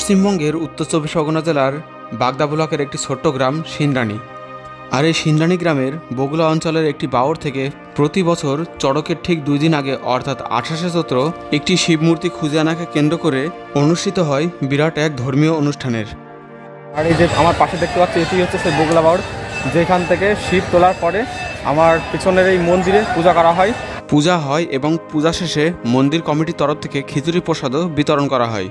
পশ্চিমবঙ্গের উত্তর চব্বিশ পরগনা জেলার বাগদা ব্লকের একটি ছোট্ট গ্রাম সিন্দ্রানি আর এই সিন্দ্রানি গ্রামের বগুলা অঞ্চলের একটি বাওর থেকে প্রতি বছর চড়কের ঠিক দুই দিন আগে অর্থাৎ আঠাশে চৈত্র একটি শিব মূর্তি খুঁজে আনাকে কেন্দ্র করে অনুষ্ঠিত হয় বিরাট এক ধর্মীয় অনুষ্ঠানের। আর এই যে আমার পাশে দেখতে পাচ্ছি এটি হচ্ছে সেই বগুলা বাউর যেখান থেকে শিব তোলার পরে আমার পিছনের এই মন্দিরে পূজা করা হয়। পূজা হয় এবং পূজা শেষে মন্দির কমিটির তরফ থেকে খিচুড়ি প্রসাদও বিতরণ করা হয়।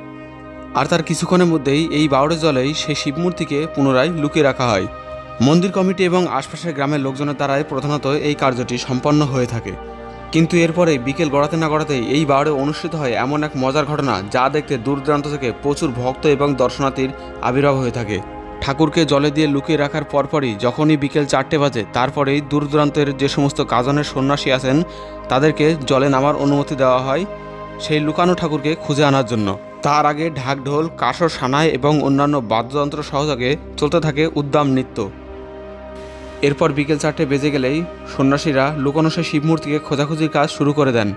আর তার কিছুক্ষণের মধ্যেই এই বাউরের জলেই সেই শিব মূর্তিকে পুনরায় লুকিয়ে রাখা হয়। মন্দির কমিটি এবং আশপাশের গ্রামের লোকজনের দ্বারাই প্রধানত এই কার্যটি সম্পন্ন হয়ে থাকে। কিন্তু এরপরে বিকেল গড়াতে না গড়াতেই এই বাউরে অনুষ্ঠিত হয় এমন এক মজার ঘটনা যা দেখতে দূর দূরান্ত থেকে প্রচুর ভক্ত এবং দর্শনার্থীর আবির্ভাব হয়ে থাকে। ঠাকুরকে জলে দিয়ে লুকিয়ে রাখার পরপরই যখনই বিকেল চারটে বাজে, তারপরেই দূর দূরান্তের যে সমস্ত গাজনের সন্ন্যাসী আছেন, তাদেরকে জলে নামার অনুমতি দেওয়া হয় সেই লুকানো ঠাকুরকে খুঁজে আনার জন্য। তার আগে ঢাকঢোল, কাসর সানায় এবং অন্যান্য বাদ্যযন্ত্র সহযোগে চলতে থাকে উদ্দাম নৃত্য। এরপর বিকেল চারটে বেজে গেলেই সন্ন্যাসীরা লুকানো শিব মূর্তিকে খোঁজাখুঁজির কাজ শুরু করে দেন।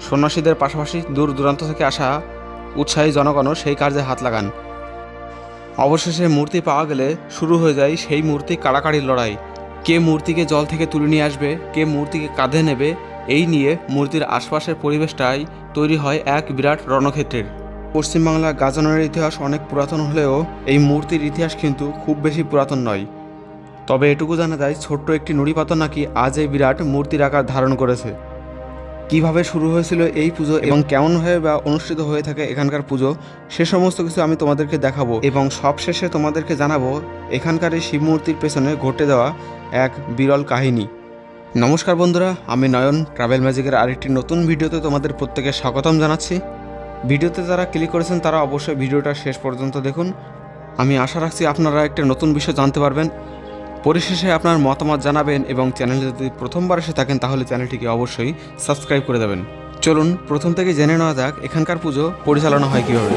সন্ন্যাসীদের পাশাপাশি দূর দূরান্ত থেকে আসা উৎসাহী জনগণও সেই কার্যে হাত লাগান। অবশেষে মূর্তি পাওয়া গেলে শুরু হয়ে যায় সেই মূর্তি কাড়াকাড়ির লড়াই। কে মূর্তিকে জল থেকে তুলে নিয়ে আসবে, কে মূর্তিকে কাঁধে নেবে, এই নিয়ে মূর্তির আশপাশের পরিবেশটাই তৈরি হয় এক বিরাট রণক্ষেত্রের। পশ্চিমবাংলার গাজনের ইতিহাস অনেক পুরাতন হলেও এই মূর্তির ইতিহাস কিন্তু খুব বেশি পুরাতন নয়। তবে এটুকু জানা যায়, ছোট্ট একটি নুড়ি নাকি আজ এই বিরাট মূর্তির আকার ধারণ করেছে। কীভাবে শুরু হয়েছিল এই পুজো এবং কেমনভাবে বা অনুষ্ঠিত হয়ে থাকে এখানকার পুজো, সে সমস্ত কিছু আমি তোমাদেরকে দেখাবো এবং সবশেষে তোমাদেরকে জানাব, এখানকার এই শিব মূর্তির পেছনে ঘটে দেওয়া এক বিরল কাহিনী। নমস্কার বন্ধুরা, আমি নয়ন ট্রাভেল ম্যাজিকের আরেকটি নতুন ভিডিওতে তোমাদের প্রত্যেকে স্বাগতম জানাচ্ছি। ভিডিওতে যারা ক্লিক করেছেন, তারা অবশ্যই ভিডিওটা শেষ পর্যন্ত দেখুন। আমি আশা রাখছি আপনারা একটা নতুন বিষয় জানতে পারবেন। পরিশেষে আপনার মতামত জানাবেন এবং চ্যানেলে যদি প্রথমবার এসে থাকেন, তাহলে চ্যানেলটিকে অবশ্যই সাবস্ক্রাইব করে দেবেন। চলুন, প্রথম থেকে জেনে নেওয়া যাক, এখানকার পুজো পরিচালনা হয় কীভাবে?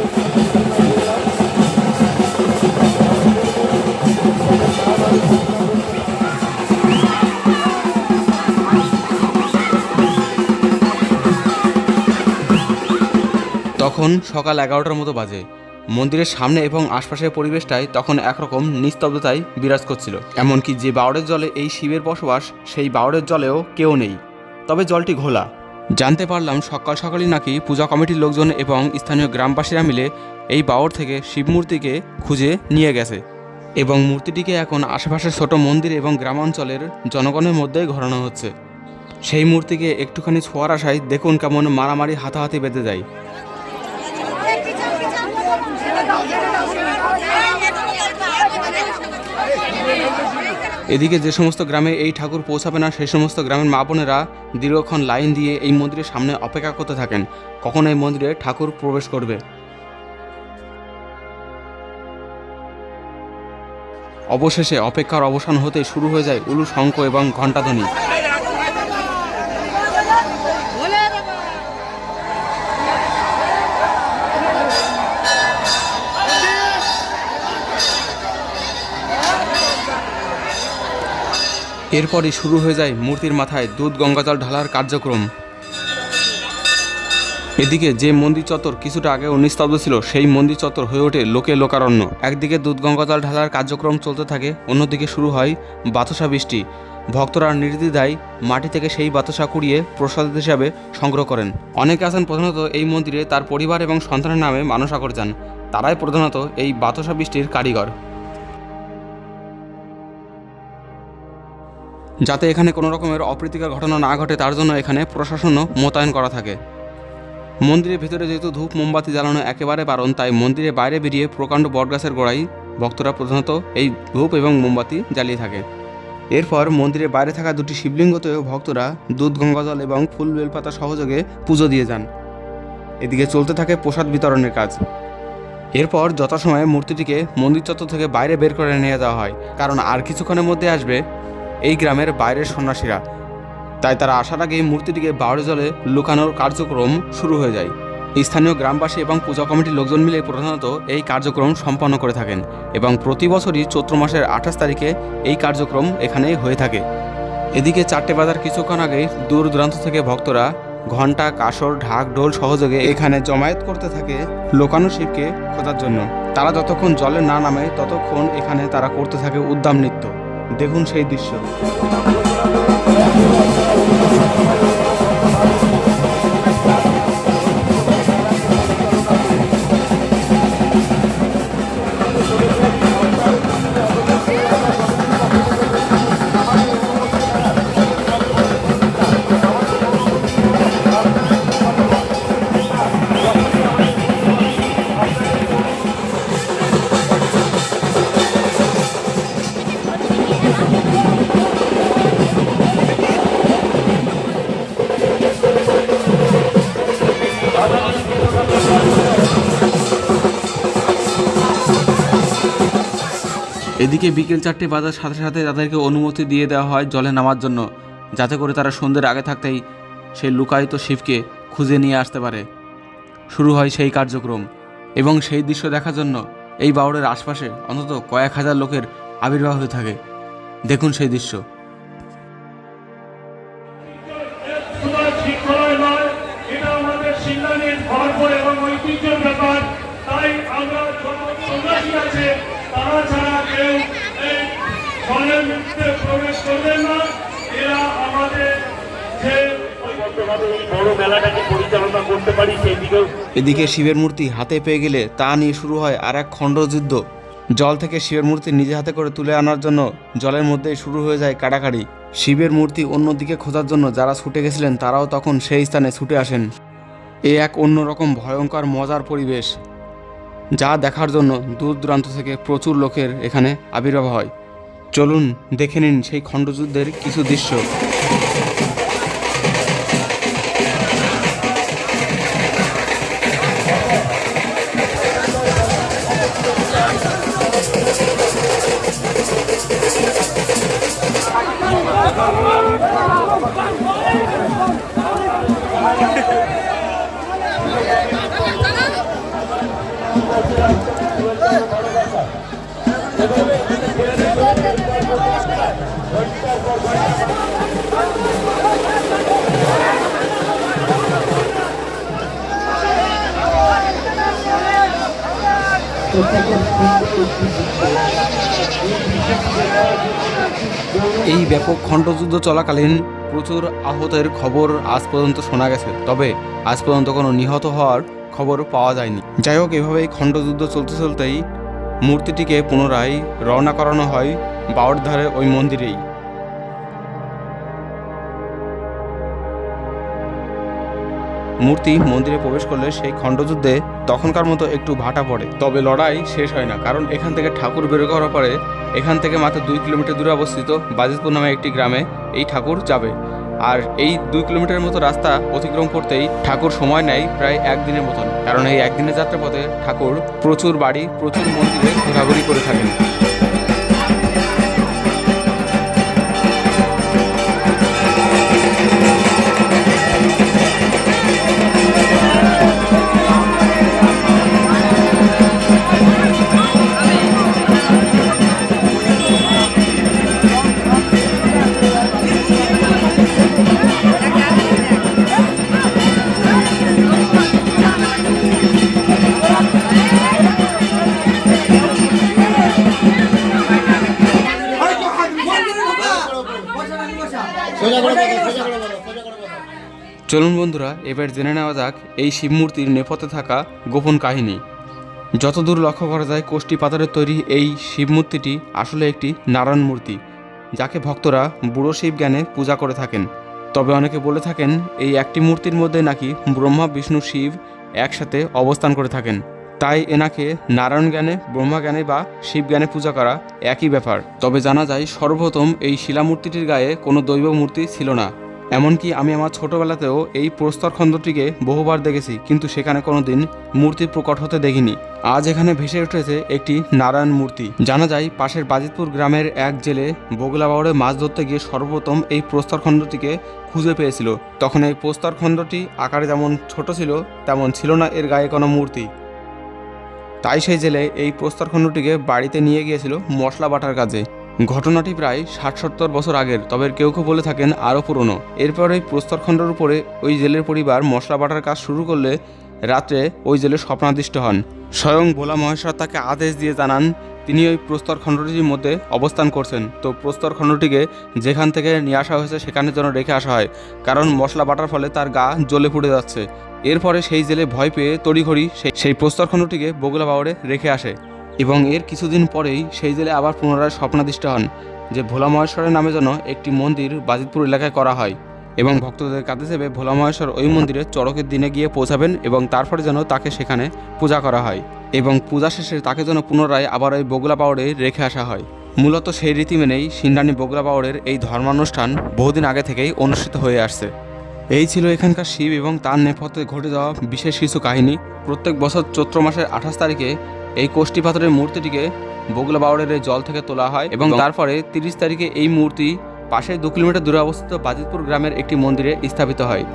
তখন সকাল এগারোটার মতো বাজে। মন্দিরের সামনে এবং আশপাশের পরিবেশটাই তখন একরকম নিস্তব্ধতায় বিরাজ করছিল। এমনকি যে বাউরের জলে এই শিবের বসবাস, সেই বাউরের জলেও কেউ নেই। তবে জলটি ঘোলা। জানতে পারলাম সকাল সকালই নাকি পূজা কমিটির লোকজন এবং স্থানীয় গ্রামবাসীরা মিলে এই বাউর থেকে শিব মূর্তিকে খুঁজে নিয়ে গেছে এবং মূর্তিটিকে এখন আশেপাশের ছোট মন্দির এবং গ্রামাঞ্চলের জনগণের মধ্যে ঘোরানো হচ্ছে। সেই মূর্তিকে একটুখানি ছোঁয়ার আশায় দেখুন কেমন মারামারি, হাতাহাতি বেঁধে যায়। এদিকে যে সমস্ত গ্রামে এই ঠাকুর পৌঁছাবে না, সেই সমস্ত গ্রামের মা বোনেরা দীর্ঘক্ষণ লাইন দিয়ে এই মন্দিরের সামনে অপেক্ষা করতে থাকেন। কখন এই মন্দিরে ঠাকুর প্রবেশ করবে। অবশেষে অপেক্ষার অবসান হতে শুরু হয়ে যায় উলু শঙ্খ এবং ঘণ্টাধ্বনি। এরপরই শুরু হয়ে যায় মূর্তির মাথায় দুধ গঙ্গাজল ঢালার কার্যক্রম। এদিকে যে মন্দির চত্বর কিছুটা আগে নিস্তব্ধ ছিল, সেই মন্দির চত্বর হয়ে ওঠে লোকে লোকারণ্য। একদিকে দুধ গঙ্গাজল ঢালার কার্যক্রম চলতে থাকে, অন্যদিকে শুরু হয় বাতাসা বৃষ্টি। ভক্তরা নির্দ্বিধায় মাটি থেকে সেই বাতাসা কুড়িয়ে প্রসাদ হিসাবে সংগ্রহ করেন। অনেকে আছেন প্রধানত এই মন্দিরে তার পরিবার এবং সন্তানের নামে মানসা করে যান। তারাই প্রধানত এই বাতাসা বৃষ্টির কারিগর। যাতে এখানে কোনো রকমের অপ্রীতিকর ঘটনা না ঘটে, তার জন্য এখানে প্রশাসনও মোতায়েন করা থাকে। মন্দিরের ভিতরে যেহেতু ধূপ, মোমবাতি জ্বালানো একেবারে বারণ, তাই মন্দিরের বাইরে বেরিয়ে প্রকাণ্ড বটগাছের গোড়ায় ভক্তরা প্রধানত এই ধূপ এবং মোমবাতি জ্বালিয়ে থাকে। এরপর মন্দিরের বাইরে থাকা দুটি শিবলিঙ্গতেও ভক্তরা দুধ, গঙ্গাজল এবং ফুল বেলপাতা সহযোগে পুজো দিয়ে যান। এদিকে চলতে থাকে প্রসাদ বিতরণের কাজ। এরপর যথাসময়ে মূর্তিটিকে মন্দির চত্বর থেকে বাইরে বের করে নিয়ে যাওয়া হয়, কারণ আর কিছুক্ষণের মধ্যে আসবে এই গ্রামের বাইরের সন্ন্যাসীরা। তাই তারা আসার আগেই মূর্তিটিকে বাউরে জলে লুকানোর কার্যক্রম শুরু হয়ে যায়। স্থানীয় গ্রামবাসী এবং পূজা কমিটির লোকজন মিলে প্রধানত এই কার্যক্রম সম্পন্ন করে থাকেন এবং প্রতি বছরই চৈত্র মাসের আঠাশ তারিখে এই কার্যক্রম এখানে হয়ে থাকে। এদিকে চারটে বাজার কিছুক্ষণ আগে দূর দূরান্ত থেকে ভক্তরা ঘণ্টা, কাসর, ঢাক, ঢোল সহযোগে এখানে জমায়েত করতে থাকে লোকানো শিবকে খোঁজার জন্য। তারা যতক্ষণ জলে না নামে, ততক্ষণ এখানে তারা করতে থাকে উদ্দাম নৃত্য। দেখুন সেই দৃশ্য। এদিকে বিকেল চারটে বাজার সাথে সাথে তাদেরকে অনুমতি দিয়ে দেওয়া হয় জলে নামার জন্য, যাতে করে তারা সন্ধ্যের আগে থাকতেই সেই লুকায়িত শিবকে খুঁজে নিয়ে আসতে পারে। শুরু হয় সেই কার্যক্রম এবং সেই দৃশ্য দেখার জন্য এই বাউড়ের আশপাশে অন্তত কয়েক হাজার লোকের আবির্ভাব হতে থাকে। দেখুন সেই দৃশ্য। ঐতিহ্যের ব্যাপার। তাই আমরা আছে। তারা ছাড়া কেউ এই প্রবেশ করবেন না। এরা আমাদের যে এদিকে শিবের মূর্তি হাতে পেয়ে গেলে তা নিয়ে শুরু হয় আর এক খণ্ডযুদ্ধ। জল থেকে শিবের মূর্তি নিজে হাতে করে তুলে আনার জন্য জলের মধ্যেই শুরু হয়ে যায় কাটাকাটি শিবের মূর্তি অন্যদিকে খোঁজার জন্য যারা ছুটে গেছিলেন, তারাও তখন সেই স্থানে ছুটে আসেন। এ এক অন্যরকম ভয়ঙ্কর, মজার পরিবেশ। যা দেখার জন্য দূর দূরান্ত থেকে প্রচুর লোকের এখানে আবির্ভাব হয়। চলুন দেখে নিন সেই খণ্ডযুদ্ধের কিছু দৃশ্য। এই ব্যাপক খণ্ডযুদ্ধ চলাকালীন প্রচুর আহতের খবর আজ পর্যন্ত শোনা গেছে, তবে আজ পর্যন্ত কোনো নিহত হওয়ার খবর পাওয়া যায়নি। যাই হোক এভাবেই খণ্ডযুদ্ধ চলতে চলতেই মূর্তিটিকে পুনরায় রওনা করানো হয় বাউর ধারে ওই মন্দিরেই। মূর্তি মন্দিরে প্রবেশ করলে সেই খণ্ডযুদ্ধে তখনকার মতো একটু ভাটা পড়ে। তবে লড়াই শেষ হয় না, কারণ এখান থেকে ঠাকুর বের করার পরে এখান থেকে মাত্র দুই কিলোমিটার দূরে অবস্থিত বাজিতপুর নামে একটি গ্রামে এই ঠাকুর যাবে। আর এই দুই কিলোমিটার মতো রাস্তা অতিক্রম করতেই ঠাকুর সময় নেয় প্রায় একদিনের মতন। কারণ এই একদিনের যাত্রাপথে ঠাকুর প্রচুর বাড়ি, প্রচুর মন্দিরে ঘোরাঘুরি করে থাকেন। চলুন বন্ধুরা, এবার জেনে নেওয়া যাক এই শিব মূর্তির নেপথ্যে থাকা গোপন কাহিনী। যতদূর লক্ষ্য করা যায়, কোষ্টি পাথরের তৈরি এই শিব মূর্তিটি আসলে একটি নারায়ণ মূর্তি, যাকে ভক্তরা বুড়ো শিব জ্ঞানে পূজা করে থাকেন। তবে অনেকে বলে থাকেন, এই একটি মূর্তির মধ্যে নাকি ব্রহ্মা, বিষ্ণু, শিব একসাথে অবস্থান করে থাকেন। তাই এনাকে নারায়ণ জ্ঞানে, ব্রহ্মা জ্ঞানে বা শিব জ্ঞানে পূজা করা একই ব্যাপার। তবে জানা যায়, সর্বপ্রথম এই শিলামূর্তিটির গায়ে কোনো দৈব মূর্তি ছিল না। এমনকি আমি আমার ছোটবেলাতেও এই প্রস্তর খণ্ডটিকে বহুবার দেখেছি, কিন্তু সেখানে কোনো দিন মূর্তি প্রকট হতে দেখিনি। আজ এখানে ভেসে উঠেছে একটি নারায়ণ মূর্তি। জানা যায়, পাশের বাজিতপুর গ্রামের এক জেলে বগলা বাউড়ে মাছ ধরতে গিয়ে সর্বপ্রথম এই প্রস্তর খণ্ডটিকে খুঁজে পেয়েছিল। তখন এই প্রস্তর খণ্ডটি আকারে যেমন ছোট ছিল, তেমন ছিল না এর গায়ে কোনো মূর্তি। তাই সেই জেলে এই প্রস্তরখণ্ডটিকে বাড়িতে নিয়ে গিয়েছিল মশলা বাটার কাজে। ঘটনাটি প্রায় ষাট সত্তর বছর আগের, তবে কেউ কেউ বলে থাকেন আরও পুরনো। এরপর এই প্রস্তরখণ্ডের উপরে ওই জেলের পরিবার মশলা বাটার কাজ শুরু করলে রাত্রে ওই জেলে স্বপ্নাদিষ্ট হন। স্বয়ং ভোলা মহেশ্বর তাকে আদেশ দিয়ে জানান, তিনি ওই প্রস্তর খণ্ডটির মধ্যে অবস্থান করছেন। তো প্রস্তর খণ্ডটিকে যেখান থেকে নিয়ে আসা হয়েছে সেখানে যেন রেখে আসা হয়, কারণ মশলা বাটার ফলে তার গা জ্বলে পুড়ে যাচ্ছে। এরপরে সেই জেলে ভয় পেয়ে তড়িঘড়ি সেই সেই প্রস্তরখণ্ডটিকে বগুলা বাওয়ারে রেখে আসে। এবং এর কিছুদিন পরেই সেই জেলে আবার পুনরায় স্বপ্নাদিষ্ট হন, যে ভোলা মহেশ্বরের নামে যেন একটি মন্দির বাজিতপুর এলাকায় করা হয় এবং ভক্তদের কাছে চেপে ভোলা মহেশ্বর ওই মন্দিরে চড়কের দিনে গিয়ে পৌঁছাবেন এবং তারপরে যেন তাকে সেখানে পূজা করা হয় এবং পূজা শেষে তাকে যেন পুনরায় আবার ওই বগুলা পাওয়ারে রেখে আসা হয়। মূলত সেই রীতি মেনেই সিন্ডানি বগুলা পাওয়ারের এই ধর্মানুষ্ঠান বহুদিন আগে থেকেই অনুষ্ঠিত হয়ে আসছে। এই ছিল এখানকার শিব এবং তার নেপথ্যে ঘটে যাওয়া বিশেষ কিছু কাহিনী। প্রত্যেক বছর চৈত্র মাসের আঠাশ তারিখে এই কোষ্ঠী পাথরের মূর্তিটিকে বগুলা বাউড়ের জল থেকে তোলা হয় এবং তারপরে তিরিশ তারিখে এই মূর্তি পাশে দু কিলোমিটার দূরে অবস্থিত বাজিতপুর গ্রামের একটি মন্দিরে স্থাপিত হয়।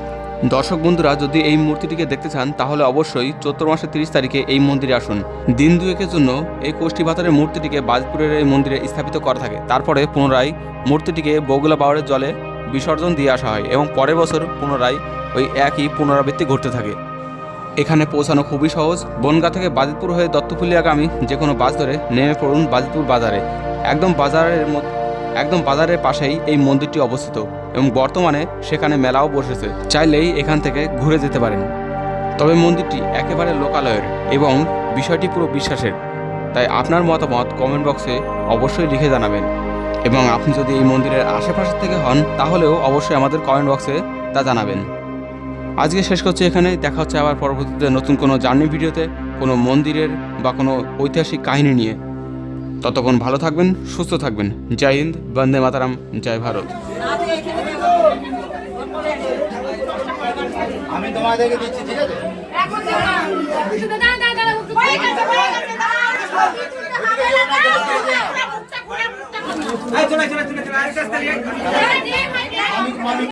দর্শক বন্ধুরা যদি এই মূর্তিটিকে দেখতে চান তাহলে অবশ্যই চৈত্র মাসের তিরিশ তারিখে এই মন্দিরে আসুন। দিন দুয়েকের জন্য এই কোষ্ঠী পাথরের মূর্তিটিকে বাজিতপুরের এই মন্দিরে স্থাপিত করা থাকে। তারপরে পুনরায় মূর্তিটিকে বগুলা বাউড়ের জলে বিসর্জন দিয়ে আসা হয় এবং পরের বছর পুনরায় ওই একই পুনরাবৃত্তি ঘটতে থাকে। এখানে পৌঁছানো খুবই সহজ। বনগা থেকে বাজিতপুর হয়ে দত্তফুলিয়াগামী যে কোনো বাস ধরে নেমে পড়ুন বাজিতপুর বাজারে। একদম বাজারের একদম বাজারের পাশেই এই মন্দিরটি অবস্থিত এবং বর্তমানে সেখানে মেলাও বসেছে। চাইলেই এখান থেকে ঘুরে যেতে পারেন। তবে মন্দিরটি একেবারে লোকালয়ের এবং বিষয়টি পুরো বিশ্বাসের। তাই আপনার মতামত কমেন্ট বক্সে অবশ্যই লিখে জানাবেন। এবং আপনি যদি এই মন্দিরের আশেপাশে থেকে হন, তাহলেও অবশ্যই আমাদের কমেন্ট বক্সে তা জানাবেন। আজকে শেষ করছি এখানে দেখা হচ্ছে আবার পরবর্তীতে নতুন কোনো জার্নি ভিডিওতে কোনো মন্দিরের বা কোনো ঐতিহাসিক কাহিনী নিয়ে ততক্ষণ ভালো থাকবেন সুস্থ থাকবেন জয় হিন্দ বন্দে মাতারাম জয় ভারত আমি তোমাদেরকে দিচ্ছি ঠিক আছে এখন দাঁড়া দাঁড়া দাঁড়া